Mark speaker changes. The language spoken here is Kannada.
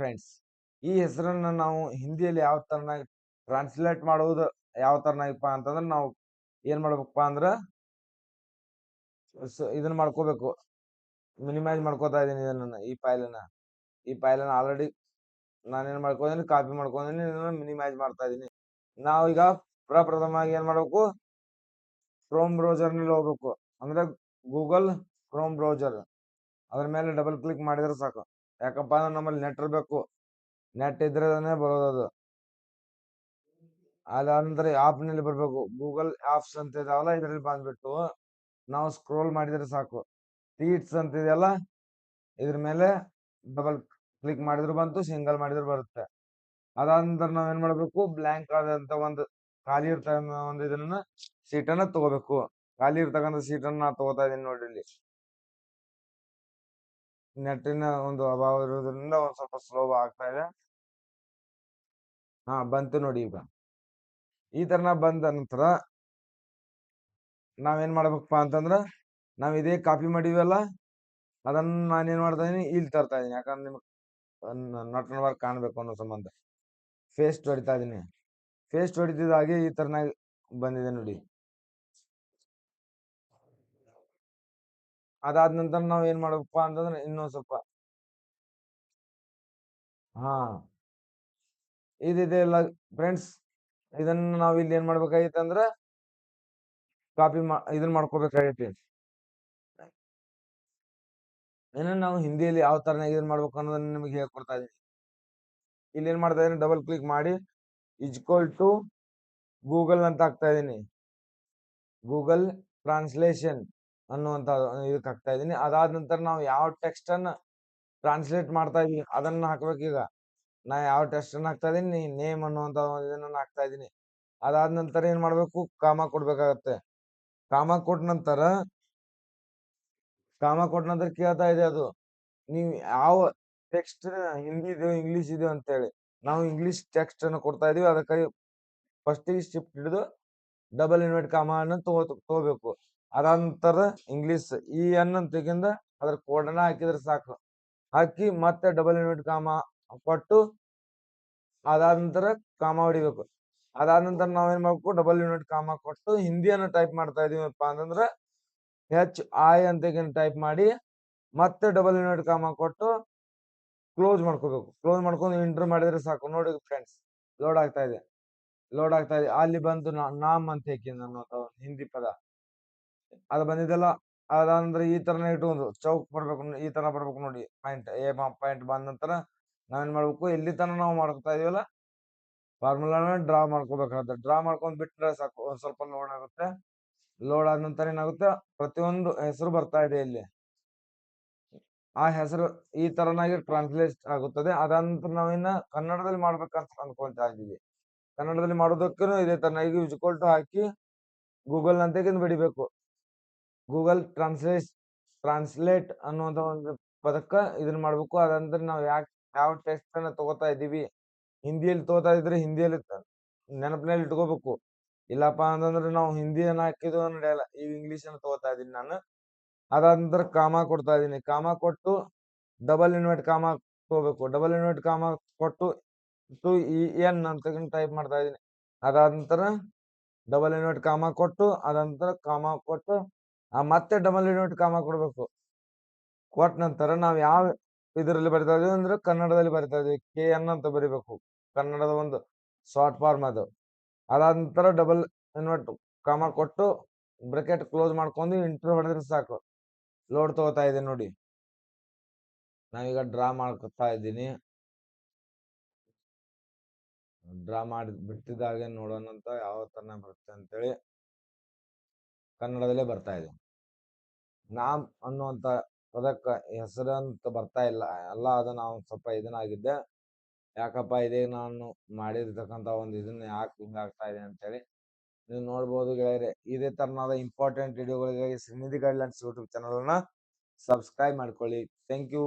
Speaker 1: ಫ್ರೆಂಡ್ಸ್ ಈ ಹೆಸರನ್ನ ನಾವು ಹಿಂದಿಯಲ್ಲಿ ಯಾವ ತರನಾಗಿ ಟ್ರಾನ್ಸ್ಲೇಟ್ ಮಾಡುವುದು ಯಾವ ತರನಾಗಿಪ್ಪ ಅಂತಂದ್ರೆ ನಾವು ಏನ್ ಮಾಡ್ಬೇಕಪ್ಪ ಅಂದ್ರ ಇದನ್ನ ಮಾಡ್ಕೋಬೇಕು. ಮಿನಿಮೈಸ್ ಮಾಡ್ಕೋತಾ ಇದೀನಿ ಇದನ್ನ, ಈ ಫೈಲನ್ನ ಈ ಫೈಲನ್ನ ಆಲ್ರೆಡಿ ನಾನೇನ್ ಮಾಡ್ಕೊಂಡಿದ್ದೀನಿ ಕಾಪಿ ಮಾಡ್ಕೊಂಡಿದ್ದೀನಿ, ಇದನ್ನ ಮಿನಿಮೈಸ್ ಮಾಡ್ತಾ ಇದೀನಿ ಈಗ ಪ್ರಪ್ರಥಮವಾಗಿ ಏನ್ ಮಾಡಬೇಕು? ಕ್ರೋಮ್ ಬ್ರೌಸರ್ನಲ್ಲಿ ಹೋಗ್ಬೇಕು. ಅಂದ್ರೆ ಗೂಗಲ್ ಕ್ರೋಮ್ ಬ್ರೌಸರ್ ಅದ್ರ ಮೇಲೆ ಡಬಲ್ ಕ್ಲಿಕ್ ಮಾಡಿದ್ರೆ ಸಾಕು. ಯಾಕಪ್ಪ ಅಂದ್ರೆ ನಮ್ಮಲ್ಲಿ ನೆಟ್ ಇರ್ಬೇಕು. ನೆಟ್ ಇದ್ರೇನೆ ಬರೋದದು ಅದಾದ ಆಪ್ನಲ್ಲಿ ಬರ್ಬೇಕು. ಗೂಗಲ್ ಆಪ್ಸ್ ಅಂತ ಇದಾವಲ್ಲ, ಇದ್ರಲ್ಲಿ ಬಂದ್ಬಿಟ್ಟು ನಾವು ಸ್ಕ್ರೋಲ್ ಮಾಡಿದ್ರೆ ಸಾಕು. ಸೀಟ್ಸ್ ಅಂತ ಇದೆಯಲ್ಲ, ಇದ್ರ ಮೇಲೆ ಡಬಲ್ ಕ್ಲಿಕ್ ಮಾಡಿದ್ರು ಬಂತು ಸಿಂಗಲ್ ಮಾಡಿದ್ರು ಬರುತ್ತೆ. ಅದಾದ ನಂತರ ನಾವ್ ಏನ್ ಮಾಡ್ಬೇಕು? ಬ್ಲಾಂಕ್ ಆದಂತ ಒಂದು ಖಾಲಿ ಇರ್ತಕ್ಕಂಥ ಒಂದು ಇದನ್ನ ಸೀಟನ್ನ ತಗೋಬೇಕು. ಖಾಲಿ ಇರ್ತಕ್ಕಂಥ ಸೀಟನ್ನ ನಾ ತಗೋತಾ ಇದೀನಿ ನೋಡ್ರಿ ಇಲ್ಲಿ. ನೆಟ್ಟಿನ ಒಂದು ಅಭಾವ ಇರೋದ್ರಿಂದ ಒಂದ್ ಸ್ವಲ್ಪ ಸ್ಲೋ ಆಗ್ತಾ ಇದೆ. ಹಾ, ಬಂತು ನೋಡಿ ಈಗ. ಈ ತರನ ಬಂದ ನಂತರ ನಾವೇನ್ ಮಾಡ್ಬೇಕಪ್ಪ ಅಂತಂದ್ರ ನಾವ್ ಇದೇ ಕಾಪಿ ಮಾಡಿವಲ್ಲ, ಅದನ್ನ ನಾನೇನ್ ಮಾಡ್ತಾ ಇದೀನಿ, ಇಲ್ಲಿ ತರ್ತಾ ಇದೀನಿ. ಯಾಕಂದ್ರೆ ನಿಮ್ಗೆ ನಟ್ ವರ್ಕ್ ಕಾಣ್ಬೇಕು ಅನ್ನೋ ಸಂಬಂಧ. ಫೇಸ್ಟ್ ಹೊಡಿತಾ ಇದೀನಿ. ಫೇಸ್ಟ್ ಹೊಡಿತಿದ ಹಾಗೆ ಈ ತರನಾಗಿ ಬಂದಿದೆ ನೋಡಿ. ಅದಾದ ನಂತರ ನಾವ್ ಏನ್ ಮಾಡ್ಬೇಕಪ್ಪ ಅಂತಂದ್ರೆ ಇನ್ನೊಂದ್ ಸ್ವಲ್ಪ ಹಾ. ಇದಿದೆ ಇಲ್ಲ ಫ್ರೆಂಡ್ಸ್ ಇದನ್ನ ನಾವ್ ಇಲ್ಲಿ ಏನ್ ಮಾಡ್ಬೇಕಾಗಿತ್ತು ಅಂದ್ರ ಕಾಪಿ ಮಾ ಇದನ್ನ ಮಾಡ್ಕೋಬೇಕಾಗೈತಿ ಏನನ್ನ ನಾವು ಹಿಂದಿಯಲ್ಲಿ ಯಾವ ತರ ಇದನ್ನ ಮಾಡ್ಬೇಕು ಅನ್ನೋದನ್ನ ನಿಮಗೆ ಹೇಳ್ಕೊಡ್ತಾ ಇದೀನಿ. ಇಲ್ಲಿ ಏನ್ ಮಾಡ್ತಾ ಇದೀನಿ ಡಬಲ್ ಕ್ಲಿಕ್ ಮಾಡಿ ಇಜ್ಕೊಲ್ ಟು ಗೂಗಲ್ ಅಂತ ಹಾಕ್ತಾ ಇದೀನಿ. ಗೂಗಲ್ ಟ್ರಾನ್ಸ್ಲೇಷನ್ ಅನ್ನುವಂತ ಇದಕ್ಕೆ ಹಾಕ್ತಾ ಇದೀನಿ ಅದಾದ ನಂತರ ನಾವು ಯಾವ ಟೆಕ್ಸ್ಟ್ ಅನ್ನ ಟ್ರಾನ್ಸ್ಲೇಟ್ ಮಾಡ್ತಾ ಇದೀವಿ ಅದನ್ನ ಹಾಕ್ಬೇಕು ಈಗ ನಾ ಯಾವ ಟೆಕ್ಸ್ಟ್ ಅನ್ನ ಹಾಕ್ತಾ ಇದೀನಿ ನೇಮ್ ಅನ್ನುವಂತ ಇದನ್ನ ಹಾಕ್ತಾ ಇದೀನಿ ಅದಾದ ನಂತರ ಏನ್ ಮಾಡ್ಬೇಕು? ಕಾಮ ಕೊಡ್ಬೇಕಾಗತ್ತೆ. ಕಾಮ ಕೊಟ್ಟ ನಂತರ, ಕಾಮ ಕೊಟ್ಟ ನಂತರ ಕೇಳ್ತಾ ಇದೆ ಅದು. ನೀವು ಯಾವ ಟೆಕ್ಸ್ಟ್ ಹಿಂದಿ ಇದೆಯೋ ಇಂಗ್ಲಿಷ್ ಇದೆಯೋ ಅಂತ ಹೇಳಿ ನಾವು ಇಂಗ್ಲಿಷ್ ಟೆಕ್ಸ್ಟ್ ಅನ್ನು ಕೊಡ್ತಾ ಇದೀವಿ. ಅದಕ್ಕಾಗಿ ಫಸ್ಟ್ ಶಿಫ್ಟ್ ಹಿಡಿದು ಡಬಲ್ ಇನ್ವೆಟ್ ಕಾಮ ಅನ್ನ ತಗೋ, ತಗೋಬೇಕು. ಅದಾದ ನಂತರ ಇಂಗ್ಲಿಷ್ ಈ ಅನ್ನ ತೆಗಿಂದ ಅದ್ರ ಕೋಡನ್ನ ಹಾಕಿದ್ರೆ ಸಾಕು. ಹಾಕಿ ಮತ್ತೆ ಡಬಲ್ ಇನ್ವರ್ಟ್ ಕಾಮ ಕೊಟ್ಟು ಅದಾದ ನಂತರ ಕಾಮ ಹೊಡಿಬೇಕು. ಅದಾದ ನಂತರ ನಾವೇನ್ ಮಾಡಬೇಕು? ಡಬಲ್ ಯೂನಿಟ್ ಕಾಮ ಕೊಟ್ಟು ಹಿಂದಿಯನ್ನು ಟೈಪ್ ಮಾಡ್ತಾ ಇದೀವಪ್ಪ ಅಂತಂದ್ರೆ ಹೆಚ್ ಐ ಅಂತ ಟೈಪ್ ಮಾಡಿ ಮತ್ತೆ ಡಬಲ್ ಯೂನಿಟ್ ಕಾಮ ಕೊಟ್ಟು ಕ್ಲೋಸ್ ಮಾಡ್ಕೋಬೇಕು. ಕ್ಲೋಸ್ ಮಾಡ್ಕೊಂಡು ಇಂಟರ್ ಮಾಡಿದ್ರೆ ಸಾಕು. ನೋಡಿ ಫ್ರೆಂಡ್ಸ್ ಲೋಡ್ ಆಗ್ತಾ ಇದೆ. ಲೋಡ್ ಆಗ್ತಾ ಇದೆ. ಅಲ್ಲಿ ಬಂದು ನಾಮ್ ಅಂತ ಹೇಳಿ ನನ್ನ ಹಿಂದಿ ಪದ. ಅದು ಬಂದಿದ್ದೆಲ್ಲ, ಅದಂದ್ರೆ ಈ ತರನೇ ಇಟ್ಕೊಂಡು ಚೌಕ್ ಬರ್ಬೇಕು ಈ ತರ ಬರ್ಬೇಕು ನೋಡಿ ಪಾಯಿಂಟ್ ಎ ಪಾಯಿಂಟ್ ಬಂದ ನಂತರ ನಾವೇನ್ ಮಾಡ್ಬೇಕು ಎಲ್ಲಿ ತನ ನಾವು ಮಾಡ್ಕೊತಾ ಇದೀವಲ್ಲ, ಫಾರ್ಮುಲಾನ ಡ್ರಾ ಮಾಡ್ಕೋಬೇಕಾಗುತ್ತೆ. ಡ್ರಾ ಮಾಡ್ಕೊಂಡ್ ಬಿಟ್ರೆ ಸಾಕು, ಒಂದ್ ಸ್ವಲ್ಪ ಲೋಡ್ ಆಗುತ್ತೆ. ಲೋಡ್ ಆದ ನಂತರ ಏನಾಗುತ್ತೆ, ಪ್ರತಿಯೊಂದು ಹೆಸರು ಬರ್ತಾ ಇದೆ ಇಲ್ಲಿ. ಆ ಹೆಸರು ಈ ತರನಾಗಿ ಟ್ರಾನ್ಸ್ಲೇಟ್ ಆಗುತ್ತದೆ. ಅದಂತರ ನಾವಿನ್ನ ಕನ್ನಡದಲ್ಲಿ ಮಾಡ್ಬೇಕಂತ ಅನ್ಕೊಂತಾ ಇದೀವಿ ಕನ್ನಡದಲ್ಲಿ ಮಾಡೋದಕ್ಕೂ ಇದೇ ತರನಾಗಿ ಯೂಸ್ ಟು ಹಾಕಿ ಗೂಗಲ್ ಅಂತ ಬಿಡಿಬೇಕು. ಗೂಗಲ್ ಟ್ರಾನ್ಸ್ಲೇಟ್ ಟ್ರಾನ್ಸ್ಲೇಟ್ ಅನ್ನುವಂತ ಒಂದು ಪದಕ್ಕ ಇದನ್ನ ಮಾಡ್ಬೇಕು. ಅದಂದ್ರೆ ನಾವು ಯಾಕೆ, ಯಾವ ಟೆಕ್ಸ್ಟ್ ಅನ್ನ ತಗೋತಾ ಇದೀವಿ ಹಿಂದಿಯಲ್ಲಿ ತಗೋತಾ ಇದ್ರೆ ಹಿಂದಿಯಲ್ಲಿ ನೆನಪಿನಲ್ಲಿ ಇಟ್ಕೋಬೇಕು. ಇಲ್ಲಪ್ಪ ಅಂತಂದ್ರೆ ನಾವು ಹಿಂದಿಯನ್ನ ಹಾಕಿದ್ವು ನಡೆಯಲ್ಲ, ಈಗ ಇಂಗ್ಲಿಷ್ ಅನ್ನ ತಗೋತಾ ಇದೀನಿ ನಾನು. ಅದಾದ ನಂತರ ಕಾಮ ಕೊಡ್ತಾ ಇದೀನಿ ಕಾಮ ಕೊಟ್ಟು ಡಬಲ್ ಇನ್ವರ್ಟ್ ಕಾಮ ತಗೋಬೇಕು. ಡಬಲ್ ಇನ್ವರ್ಟ್ ಕಾಮ ಕೊಟ್ಟು ಟು ಇ, ಎನ್ ಅಂತ ಟೈಪ್ ಮಾಡ್ತಾ ಇದೀನಿ ಅದಾದ ನಂತರ ಡಬಲ್ ಇನ್ವರ್ಟ್ ಕಾಮ ಕೊಟ್ಟು ಅದ ನಂತರ ಕಾಮ ಕೊಟ್ಟು ಆ ಮತ್ತೆ ಡಬಲ್ ಯೂನಿಟ್ ಕಾಮ ಕೊಡ್ಬೇಕು. ಕೊಟ್ಟ ನಂತರ ನಾವು ಯಾವ ಇದರಲ್ಲಿ ಬರಿತಾ ಇದೀವಿ ಅಂದ್ರೆ ಕನ್ನಡದಲ್ಲಿ ಬರಿತಾ ಇದೀವಿ. ಕೆ ಎನ್ ಅಂತ ಬರಿಬೇಕು. ಕನ್ನಡದ ಒಂದು ಶಾರ್ಟ್ ಫಾರ್ಮ್ ಅದು. ಅದಾದ ನಂತರ ಡಬಲ್ ಇನ್ವರ್ಟ್ ಕಾಮ ಕೊಟ್ಟು ಬ್ರೆಕೆಟ್ ಕ್ಲೋಸ್ ಮಾಡ್ಕೊಂಡು ಇಂಟರ್ ಹೊಡೆದ್ರೆ ಸಾಕು. ಲೋಡ್ ತಗೋತಾ ಇದೆ ನೋಡಿ. ನಾವೀಗ ಡ್ರಾ ಮಾಡ್ಕೊತಾ ಇದ್ದೀನಿ. ಡ್ರಾ ಮಾಡಿ ಬಿಟ್ಟಿದ್ದಾಗೆ ನೋಡೋಣ ಅಂತ ಯಾವ ತರ ಬರುತ್ತೆ ಅಂತೇಳಿ ಕನ್ನಡದಲ್ಲೇ ಬರ್ತಾ ಇದೆ. ನಾಮ್ ಅನ್ನುವಂತ ಪದಕ್ಕ ಹೆಸರಂತ ಬರ್ತಾ ಇಲ್ಲ. ಎಲ್ಲ ಅದು ನಾವು ಸ್ವಲ್ಪ ಇದನ್ನಾಗಿದ್ದೆ. ಯಾಕಪ್ಪ, ಇದೇ ನಾನು ಮಾಡಿರ್ತಕ್ಕಂಥ ಒಂದು ಇದನ್ನ ಯಾಕೆ ಹಿಂಗಾಗ್ತಾ ಇದೆ ಅಂತೇಳಿ ನೀವು ನೋಡ್ಬೋದು ಗೆಳೆಯರೆ. ಇದೇ ತರನಾದ ಇಂಪಾರ್ಟೆಂಟ್ ವಿಡಿಯೋಗಳಿಗಾಗಿ ಶ್ರೀನಿಧಿ ಗೈಡ್ಲೈನ್ಸ್ ಯೂಟ್ಯೂಬ್ ಚಾನಲನ್ನು ಸಬ್ಸ್ಕ್ರೈಬ್ ಮಾಡ್ಕೊಳ್ಳಿ. Thank you